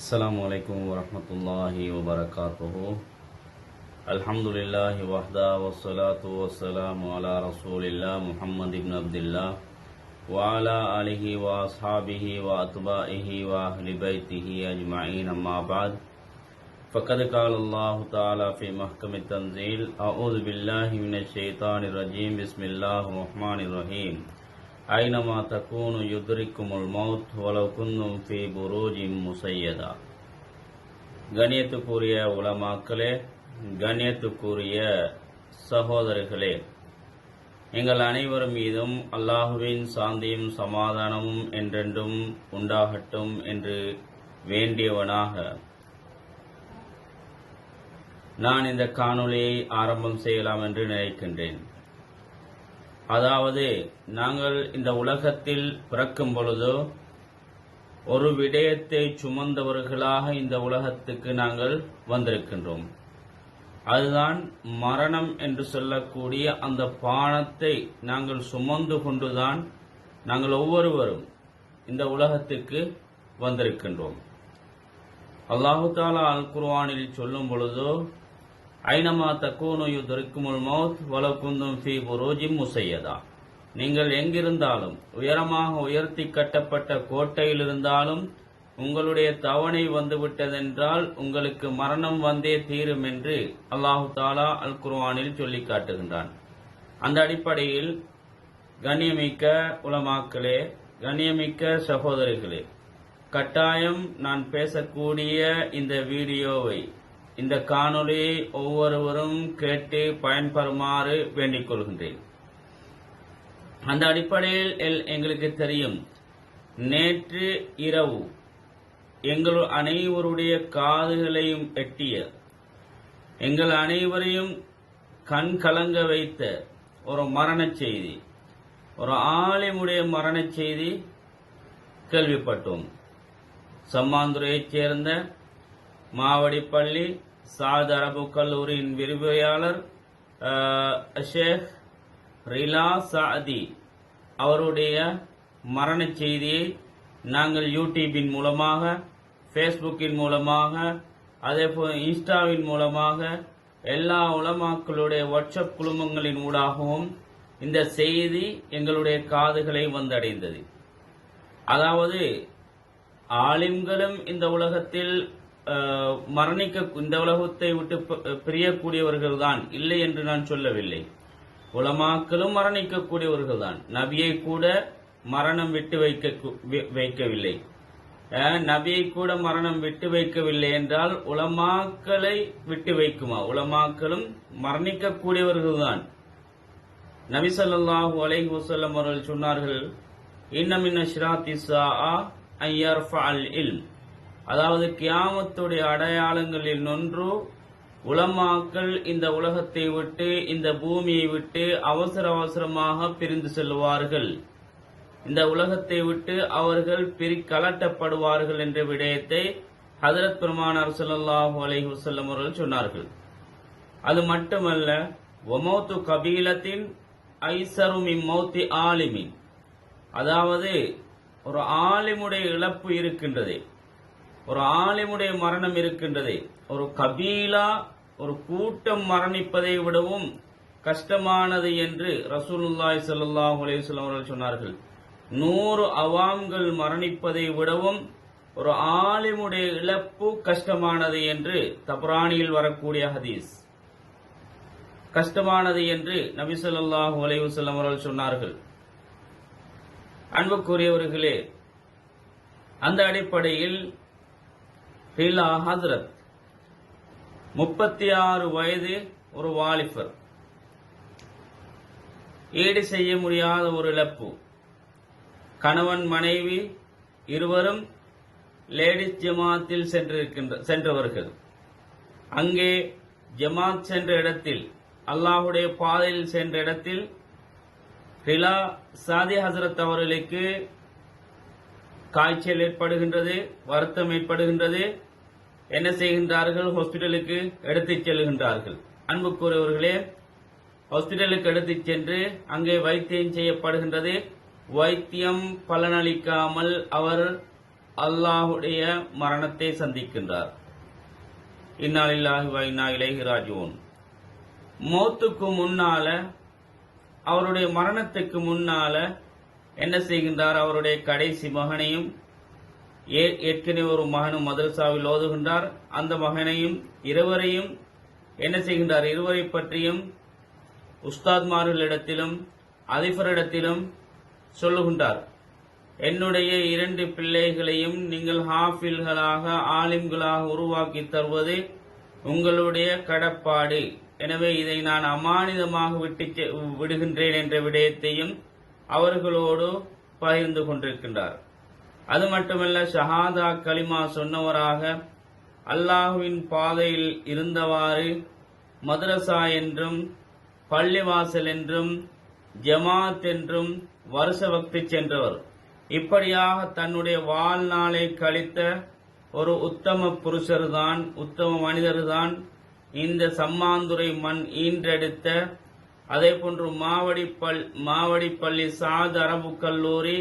السلام عليكم ورحمة الله وبركاته. الحمد لله وحده والصلاة والسلام على رسول الله محمد بن عبد الله وعلى آله وأصحابه وأتباعه وأهل بيته أجمعين. أما بعد فقد قال الله تعالى في محكم التنزيل أعوذ بالله من الشيطان الرجيم. بسم الله الرحمن الرحيم. أينما تكونوا يدرككم الموت ولو كنتم في بروج مسيدة கண்ணியத்துக்குரிய உலமாக்களே கண்ணியத்துக்குரிய சகோதரர்களே எங்கள் அனைவர் மீதும் அல்லாஹுவின் சாந்தியும் சமாதானமும் என்றென்றும் உண்டாகட்டும் என்று வேண்டியவனாக நான் இந்த காணொளியை ஆரம்பம் செய்யலாம் என்று நினைக்கின்றேன் அதாவது நாங்கள் இந்த உலகத்தில் பிறக்கும் பொழுதோ ஒரு விடயத்தை சுமந்தவர்களாக இந்த உலகத்துக்கு நாங்கள் வந்திருக்கின்றோம். அதுதான் மரணம் என்று சொல்லக்கூடிய அந்த பானத்தை நாங்கள் சுமந்து கொண்டுதான் நாங்கள் ஒவ்வொருவரும் இந்த உலகத்துக்கு வந்திருக்கின்றோம். அல்லாஹு தாலா அல் குர்வானில் சொல்லும் பொழுதோ ஐனமா தக்கோனு யுதரிக்குமுல் மௌத் வலகுந்தும் ஃபி புரோஜிம் முசையதா. நீங்கள் எங்கிருந்தாலும் உயரமாக உயர்த்தி கட்டப்பட்ட கோட்டையில் இருந்தாலும் உங்களுடைய தவணை வந்துவிட்டதென்றால் உங்களுக்கு மரணம் வந்தே தீரும் என்று அல்லாஹு தாலா அல் குர்வானில் சொல்லி காட்டுகின்றான். அந்த அடிப்படையில் கண்ணியமிக்க உலமாக்களே கண்ணியமிக்க சகோதரிகளே கட்டாயம் நான் பேசக்கூடிய இந்த வீடியோவை இந்த காணொளி ஒவ்வொருவரும் கேட்டு பயன்பெறுமாறு வேண்டிக் கொள்கின்றேன். அந்த அடிப்படையில் எல்- எங்களுக்கு தெரியும். நேற்று இரவு எங்கள் அனைவருடைய காதுகளையும் எட்டிய எங்கள் அனைவரையும் கண் கலங்க வைத்த ஒரு மரணச் செய்தி ஒரு ஆலிமுடைய மரணச் செய்தி கேள்விப்பட்டோம். சம்மாந்துறையைச் சேர்ந்த மாவடிப்பள்ளி சாத் அரபு கல்லூரியின் விரிவுரையாளர் ஷேக் ரிலா சாதி அவருடைய மரணச் செய்தியை நாங்கள் யூடியூபின் மூலமாக ஃபேஸ்புக்கின் மூலமாக அதே போல் இன்ஸ்டாவின் மூலமாக எல்லா உலமாக்களுடைய வாட்ஸ்அப் குழுமங்களின் ஊடாகவும் இந்த செய்தி எங்களுடைய காதுகளை வந்தடைந்தது. அதாவது ஆலிம்களும் இந்த உலகத்தில் மரணிக்க இந்த உலகத்தை விட்டு பிரியக்கூடியவர்கள் தான் இல்லை என்று நான் சொல்லவில்லை. உலமாக்களும் மரணிக்கக்கூடியவர்கள் தான் நபியை கூட மரணம் விட்டு வைக்க வைக்கவில்லை. நபியை கூட மரணம் விட்டு வைக்கவில்லை என்றால் உலமாக்களை விட்டு வைக்குமா? உலமாக்களும் மரணிக்கக்கூடியவர்கள் தான் நபி ஸல்லல்லாஹு அலை வஸல்லம் அவர்கள் சொன்னார்கள் இன்னமின் ஷிராத்தி சா அன் யர்ஃபஅல் இல்ம். அதாவது கியாமத்துடைய அடையாளங்களில் ஒன்று உலமாக்கள் இந்த உலகத்தை விட்டு இந்த பூமியை விட்டு அவசர அவசரமாக பிரிந்து செல்வார்கள் இந்த உலகத்தை விட்டு அவர்கள் பிரி கலட்டப்படுவார்கள் என்ற விடயத்தை ஹதரத் பெருமானார் ஸல்லல்லாஹு அலைஹி வஸல்லம் அவர்கள் சொன்னார்கள். அது மட்டுமல்ல ஒமௌத்து கபீலத்தின் ஐசரு மௌத்தி ஆலிமின். அதாவது ஒரு ஆலிமுடைய இழப்பு இருக்கின்றது. ஒரு ஆலிமுடைய மரணம் இருக்கின்றது. ஒரு கபீலா ஒரு கூட்டம் மரணிப்பதை விடவும் கஷ்டமானது என்று ரசூலுல்லாய் சல்லாஹ் அலைஹி அவர்கள் சொன்னார்கள். நூறு அவாம்கள் மரணிப்பதை விடவும் ஒரு ஆலிமுடைய இழப்பு கஷ்டமானது என்று தப்ரானியில் வரக்கூடிய ஹதீஸ். கஷ்டமானது என்று நபி ஸல்லல்லாஹு அலைஹி அவர்கள் சொன்னார்கள். அன்புக்குரியவர்களே அந்த அடிப்படையில் ஹிலா ஹஸ்ரத். முப்பத்தி ஆறு வயது ஒரு வாலிபர். ஈடு செய்ய முடியாத ஒரு இழப்பு. கணவன் மனைவி இருவரும் லேடிஸ் ஜமாத்தில் சென்றிருக்கின்ற சென்றவர்கள். அங்கே ஜமாத் சென்ற இடத்தில் அல்லாஹுடைய பாதையில் சென்ற இடத்தில் ஹிலா சாதி ஹசரத் அவர்களுக்கு காய்ச்சல் ஏற்படுகின்றது வருத்தம் ஏற்படுகின்றது. என்ன செய்கின்றார்கள்? ஹாஸ்பிட்டலுக்கு எடுத்துச் செல்கின்றார்கள். அன்புக்குரியவர்களே ஹாஸ்பிட்டலுக்கு எடுத்துச் சென்று அங்கே வைத்தியம் செய்யப்படுகின்றது. வைத்தியம் பலனளிக்காமல் அவர் அல்லாஹுடைய மரணத்தை சந்திக்கின்றார். இன்னாலில்லாஹி வ இன்னா இலைஹி மௌத்துக்கு முன்னால அவருடைய மரணத்துக்கு முன்னால என்ன செய்கின்றார்? அவருடைய கடைசி மகனையும் ஏற்கனவே ஒரு மகனும் மதரசாவில் ஓதுகின்றார். அந்த மகனையும் இருவரையும் என்ன செய்கின்றார்? இருவரை பற்றியும் உஸ்தாத்மார்களிடத்திலும் அதிபரிடத்திலும் சொல்லுகின்றார். என்னுடைய இரண்டு பிள்ளைகளையும் நீங்கள் ஹாஃபில்களாக ஆலிம்களாக உருவாக்கி தருவது உங்களுடைய கடப்பாடு. எனவே இதை நான் அமானிதமாக விட்டு செ- விடுகின்றேன் என்ற விடயத்தையும் அவர்களோடு பகிர்ந்து கொண்டிருக்கின்றார். அது மட்டுமல்ல ஷஹாதா கலிமா சொன்னவராக அல்லாஹுவின் பாதையில் இருந்தவாறு மதரசா என்றும் பள்ளிவாசல் என்றும் ஜமாத் என்றும் வருஷ வக்தி சென்றவர். இப்படியாக தன்னுடைய வாழ்நாளை கழித்த ஒரு உத்தம புருஷர்தான் உத்தம மனிதர்தான் இந்த சம்மாந்துரை மண் ஈன்றெடுத்த அதே போன்று மாவடிப்பள் மாவடிப்பள்ளி சாத் அரபு கல்லூரி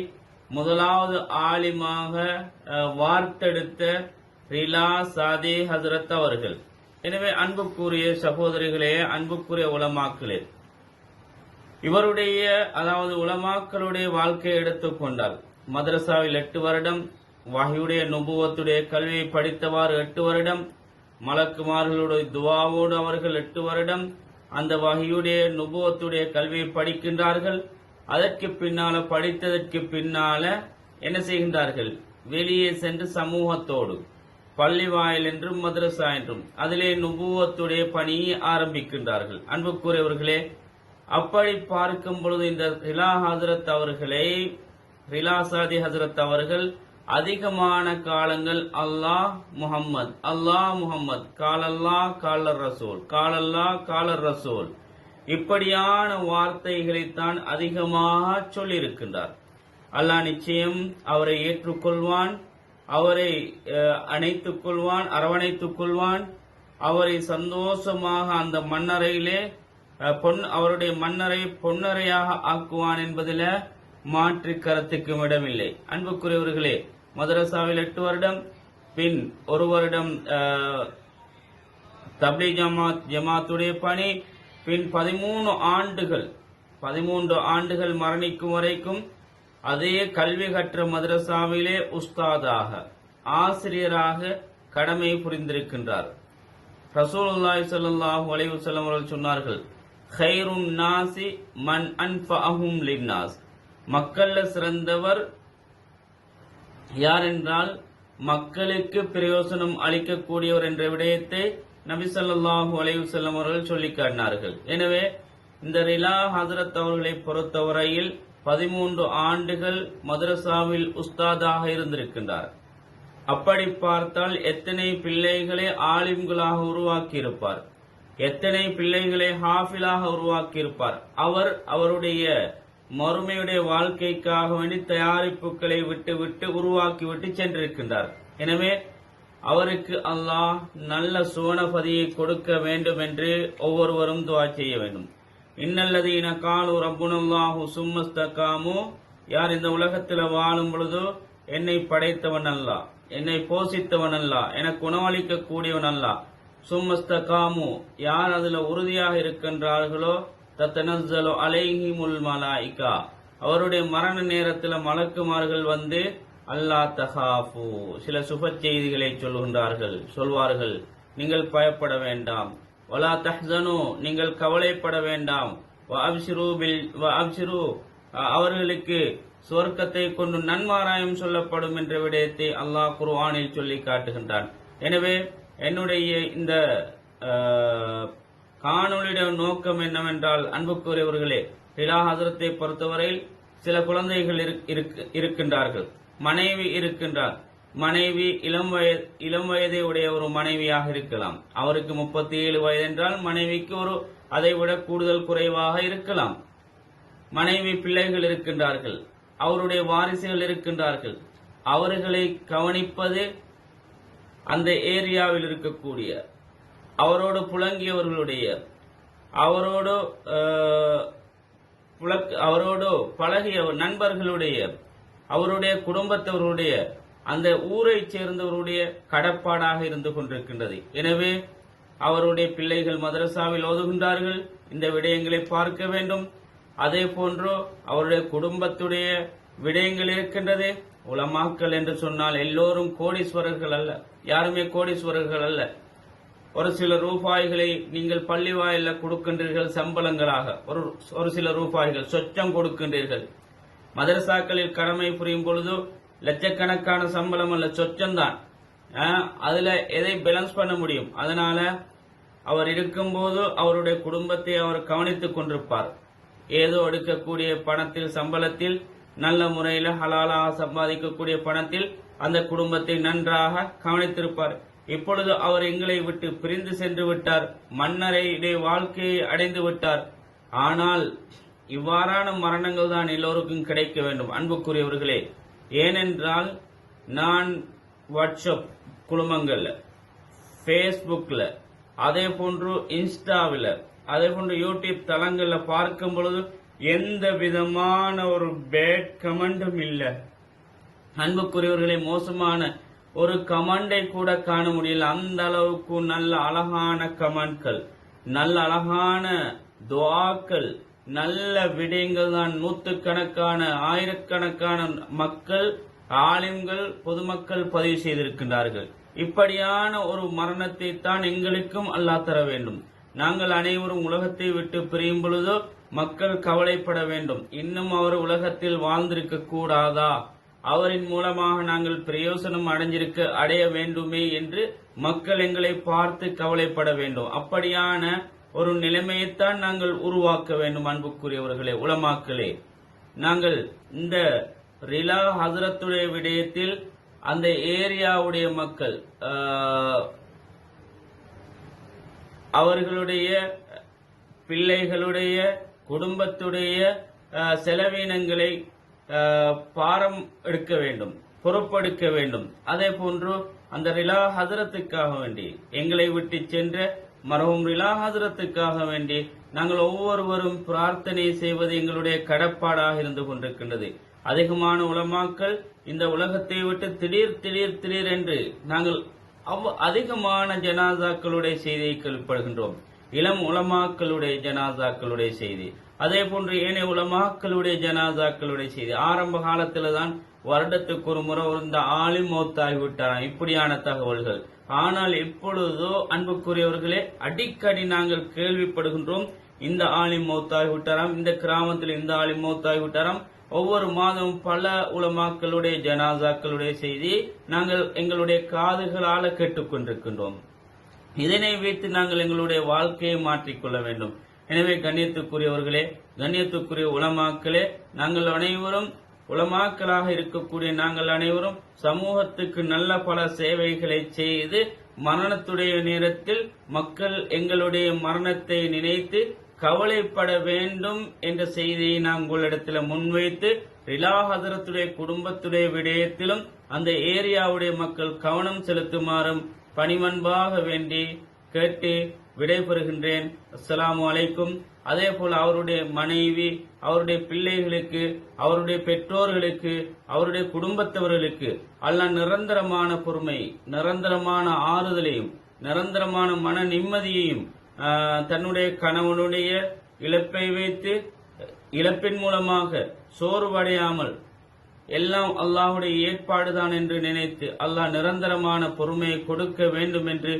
முதலாவது ஆலிமாக வார்த்தெடுத்த ரிலா சாதே ஹசரத் அவர்கள். எனவே அன்புக்குரிய சகோதரிகளே அன்புக்குரிய உலமாக்களே இவருடைய அதாவது உலமாக்களுடைய வாழ்க்கையை எடுத்துக்கொண்டால் மதரசாவில் எட்டு வருடம் வகையுடைய நுபுவத்துடைய கல்வியை படித்தவாறு எட்டு வருடம் மலக்குமார்களுடைய துவாவோடு அவர்கள் எட்டு வருடம் அந்த வகையுடைய நுபுவத்துடைய கல்வியை படிக்கின்றார்கள். அதற்கு பின்னால படித்ததற்கு பின்னால என்ன செய்கின்றார்கள்? வெளியே சென்று சமூகத்தோடு பள்ளி வாயில் என்றும் மதரசா என்றும் அதிலே நுபுவத்துடைய பணியை ஆரம்பிக்கின்றார்கள். அன்புக்குரியவர்களே அப்படி பார்க்கும் பொழுது இந்த ரிலா ஹசரத் அவர்களை ரிலா சாதி ஹசரத் அவர்கள் அதிகமான காலங்கள் அல்லாஹ் முஹம்மத் அல்லாஹ் முஹம்மத் காலல்லா காலர் ரசூல் காலல்லா காலர் ரசூல். இப்படியான வார்த்தைகளைத்தான் அதிகமாக சொல்லியிருக்கின்றார். அல்லாஹ் நிச்சயம் அவரை ஏற்றுக்கொள்வான் அவரை அணைத்துக் கொள்வான் அரவணைத்துக் கொள்வான் அவரை சந்தோஷமாக அந்த மண்ணறையிலே பொன் அவருடைய மன்னரை பொன்னரையாக ஆக்குவான் என்பதில் மாற்று கருத்துக்கும் இடமில்லை. அன்புக்குரியவர்களே மதரசாவில் எட்டு வருடம் பின் ஒரு வருடம் தப்லி ஜமாத் ஜமாத்துடைய பணி பின் பதிமூணு ஆண்டுகள் பதிமூன்று ஆண்டுகள் மரணிக்கும் வரைக்கும் அதே கல்வி கற்ற மதரசாவிலே உஸ்தாதாக ஆசிரியராக கடமை புரிந்திருக்கின்றார். ரசூலுல்லாய் ஸல்லல்லாஹு அலைஹி வஸல்லம் அவர்கள் சொன்னார்கள் ஹைரும் நாசி மன் அன்ஃபஅஹும் லின்னாஸ் மக்கள்ல சிறந்தவர் யார் என்றால் மக்களுக்கு பிரயோசனம் அளிக்கக்கூடியவர் என்ற விடயத்தை நபி ஸல்லல்லாஹு அலைஹி அவர்கள் சொல்லிக் காட்டினார்கள். எனவே இந்த ரிலா ஹசரத் அவர்களை பொறுத்தவரையில் பதிமூன்று ஆண்டுகள் மதரசாவில் உஸ்தாதாக இருந்திருக்கின்றார். அப்படி பார்த்தால் எத்தனை பிள்ளைகளை ஆலிம்களாக உருவாக்கியிருப்பார்? எத்தனை பிள்ளைகளை ஹாஃபிலாக உருவாக்கியிருப்பார்? அவர் அவருடைய மறுமையுடைய வாழ்க்கைக்காக வேண்டி தயாரிப்புகளை விட்டு விட்டு உருவாக்கிவிட்டு சென்றிருக்கின்றார். எனவே அவருக்கு அல்லாஹ் நல்ல சுவனபதியை கொடுக்க வேண்டும் என்று ஒவ்வொருவரும் துவா செய்ய வேண்டும். இன்னல்லதீன காலு ரப்புனல்லாஹு சும்மஸ்தகாமு. யார் இந்த உலகத்தில் வாழும் பொழுதோ என்னை படைத்தவன் அல்ல என்னை போஷித்தவன் அல்ல எனக்கு உணவளிக்க கூடியவன் அல்ல சும்மஸ்தகாமு யார் அதில் உறுதியாக இருக்கின்றார்களோ தத்தனஸ்ஸலு அலைஹிமுல் மலாயிகா. அவருடைய மரண நேரத்தில் மலக்குமார்கள் வந்து அல்லா தஹாஃபு சில சுப செய்திகளை சொல்கின்றார்கள். சொல்வார்கள் நீங்கள் பயப்பட வேண்டாம். வலா தஹ்சனு நீங்கள் கவலைப்பட வேண்டாம். அவர்களுக்கு சுவர்க்கத்தை கொண்டு நன்மாராயம் சொல்லப்படும் என்ற விடயத்தை அல்லாஹ் குர்ஆனில் சொல்லி காட்டுகின்றான். எனவே என்னுடைய இந்த அஹ், நோக்கம் என்னவென்றால் அன்புக்குரியவர்களே ஹிலா ஹசரத்தை பொறுத்தவரையில் சில குழந்தைகள் இருக்- இருக்- இருக்கின்றார்கள். மனைவி இருக்கின்றார். மனைவி இளம் வயது இளம் வயதை உடைய ஒரு மனைவியாக இருக்கலாம். அவருக்கு முப்பத்தி ஏழு வயது என்றால் மனைவிக்கு ஒரு அதை விட கூடுதல் குறைவாக இருக்கலாம். மனைவி பிள்ளைகள் இருக்கின்றார்கள். அவருடைய வாரிசுகள் இருக்கின்றார்கள். அவர்களை கவனிப்பது அந்த ஏரியாவில் இருக்கக்கூடிய அவரோடு புழங்கியவர்களுடைய அவரோடு அவரோடு பழகிய நண்பர்களுடைய அவருடைய குடும்பத்தவருடைய அந்த ஊரைச் சேர்ந்தவருடைய கடப்பாடாக இருந்து கொண்டிருக்கின்றது. எனவே அவருடைய பிள்ளைகள் மதரசாவில் ஓதுகின்றார்கள். இந்த விடயங்களை பார்க்க வேண்டும். அதே போன்று அவருடைய குடும்பத்துடைய விடயங்கள் இருக்கின்றது. உலமாக்கல் என்று சொன்னால் எல்லோரும் கோடீஸ்வரர்கள் அல்ல. யாருமே கோடீஸ்வரர்கள் அல்ல. ஒரு சில ரூபாய்களை நீங்கள் பள்ளி வாயில கொடுக்கின்றீர்கள் சம்பளங்களாக. ஒரு ஒரு சில ரூபாய்கள் சொச்சம் கொடுக்கின்றீர்கள். மதரசாக்களில் கடமை புரியும் பொழுது லட்சக்கணக்கான சம்பளம் அல்ல சொச்சம்தான். அதுல எதை பேலன்ஸ் பண்ண முடியும்? அதனால அவர் இருக்கும்போது அவருடைய குடும்பத்தை அவர் கவனித்துக் கொண்டிருப்பார். ஏதோ எடுக்கக்கூடிய பணத்தில் சம்பளத்தில் நல்ல முறையில் ஹலாலாக சம்பாதிக்கக்கூடிய பணத்தில் அந்த குடும்பத்தை நன்றாக கவனித்திருப்பார். இப்பொழுது அவர் எங்களை விட்டு பிரிந்து சென்று விட்டார். மன்னரையுடைய வாழ்க்கையை அடைந்து விட்டார். ஆனால் இவ்வாறான மரணங்கள் தான் எல்லோருக்கும் கிடைக்க வேண்டும். அன்புக்குரியவர்களே ஏனென்றால் நான் வாட்ஸ்அப் குழுமங்கள்ல ஃபேஸ்புக்கில் அதே போன்று இன்ஸ்டாவில் அதே போன்று யூடியூப் தளங்களில் பார்க்கும் பொழுது எந்த விதமான ஒரு பேட் கமெண்டும் இல்லை. அன்புக்குரியவர்களே மோசமான ஒரு கமெண்டை கூட காண முடியல. அந்த அளவுக்கு நல்ல அழகான கமெண்ட்கள் நல்ல அழகான துவாக்கள் நல்ல விடயங்கள் தான். நூற்றுக்கணக்கான ஆயிரக்கணக்கான மக்கள் ஆலிம்கள் பொதுமக்கள் பதிவு செய்திருக்கின்றார்கள். இப்படியான ஒரு மரணத்தை தான் எங்களுக்கும் அல்லாஹ் தர வேண்டும். நாங்கள் அனைவரும் உலகத்தை விட்டு பிரியும் பொழுதோ மக்கள் கவலைப்பட வேண்டும். இன்னும் அவர் உலகத்தில் வாழ்ந்திருக்க கூடாதா அவரின் மூலமாக நாங்கள் பிரயோசனம் அடைஞ்சிருக்க அடைய வேண்டுமே என்று மக்கள் எங்களை பார்த்து கவலைப்பட வேண்டும். அப்படியான ஒரு நிலைமையைத்தான் நாங்கள் உருவாக்க வேண்டும் அன்புக்குரியவர்களே உலமாக்களே. நாங்கள் இந்த ரிலா ஹசரத்துடைய விடயத்தில் அந்த ஏரியாவுடைய மக்கள் அவர்களுடைய பிள்ளைகளுடைய குடும்பத்துடைய செலவினங்களை பாரம் எடுக்க வேண்டும் பொறுப்பெடுக்க வேண்டும். அதே போன்று அந்த ரிலா ஹசரத்துக்காக வேண்டி எங்களை விட்டு சென்ற மரவும் ரிலா ஹசரத்துக்காக வேண்டி நாங்கள் ஒவ்வொருவரும் பிரார்த்தனை செய்வது எங்களுடைய கடப்பாடாக இருந்து கொண்டிருக்கின்றது. அதிகமான உலமாக்கள் இந்த உலகத்தை விட்டு திடீர் திடீர் திடீர் என்று நாங்கள் அவ் அதிகமான ஜனாசாக்களுடைய செய்தியை கேள்விப்படுகின்றோம். இளம் உலமாக்களுடைய ஜனாசாக்களுடைய செய்தி. அதே போன்று ஏனைய உலமாக்களுடைய ஜனாதாக்களுடைய செய்தி. ஆரம்ப காலத்துல தான் வருடத்துக்கு ஒரு முறை இந்த ஆலிம் மௌத்தாகிவிட்டாராம் இப்படியான தகவல்கள். ஆனால் இப்பொழுதோ அன்புக்குரியவர்களே அடிக்கடி நாங்கள் கேள்விப்படுகின்றோம் இந்த ஆலிம் மௌத்தாகிவிட்டாராம் இந்த கிராமத்தில் இந்த ஆலிம் மௌத்தாகிவிட்டாராம் ஒவ்வொரு மாதமும் பல உலமாக்களுடைய ஜனாசாக்களுடைய செய்தி நாங்கள் எங்களுடைய காதுகளால கேட்டுக்கொண்டிருக்கின்றோம். இதனை வைத்து நாங்கள் எங்களுடைய வாழ்க்கையை மாற்றிக்கொள்ள வேண்டும். எனவே கண்ணியத்துக்குரியவர்களே கண்ணியத்துக்குரிய உலமாக்களே நாங்கள் அனைவரும் உலமாக்களாக இருக்கக்கூடிய நாங்கள் அனைவரும் சமூகத்துக்கு நல்ல பல சேவைகளை செய்து மரணத்துடைய நேரத்தில் மக்கள் எங்களுடைய மரணத்தை நினைத்து கவலைப்பட வேண்டும் என்ற செய்தியை நாங்கள் உங்களிடத்தில் முன்வைத்து ரிலாஹதரத்துடைய குடும்பத்துடைய விடயத்திலும் அந்த ஏரியாவுடைய மக்கள் கவனம் செலுத்துமாறும் பணிமன்பாக வேண்டி கேட்டு விடைபெறுகின்றேன். அஸ்ஸலாமு அலைக்கும். அதே போல் அவருடைய மனைவி அவருடைய பிள்ளைகளுக்கு அவருடைய பெற்றோர்களுக்கு அவருடைய குடும்பத்தவர்களுக்கு அல்லாஹ் நிரந்தரமான பொறுமை நிரந்தரமான ஆறுதலையும் நிரந்தரமான மன நிம்மதியையும் தன்னுடைய கணவனுடைய இழப்பை வைத்து இழப்பின் மூலமாக சோர்வடையாமல் எல்லாம் அல்லாஹுடைய ஏற்பாடுதான் என்று நினைத்து அல்லாஹ் நிரந்தரமான பொறுமையை கொடுக்க வேண்டும் என்று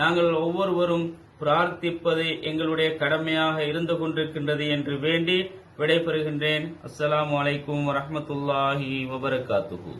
நாங்கள் ஒவ்வொருவரும் பிரார்த்திப்பது எங்களுடைய கடமையாக இருந்து கொண்டிருக்கின்றது என்று வேண்டி விடைபெறுகின்றேன். அஸ்லாம் அலைக்கும் வரமத்துல்லாஹி வபரகாத்துஹு.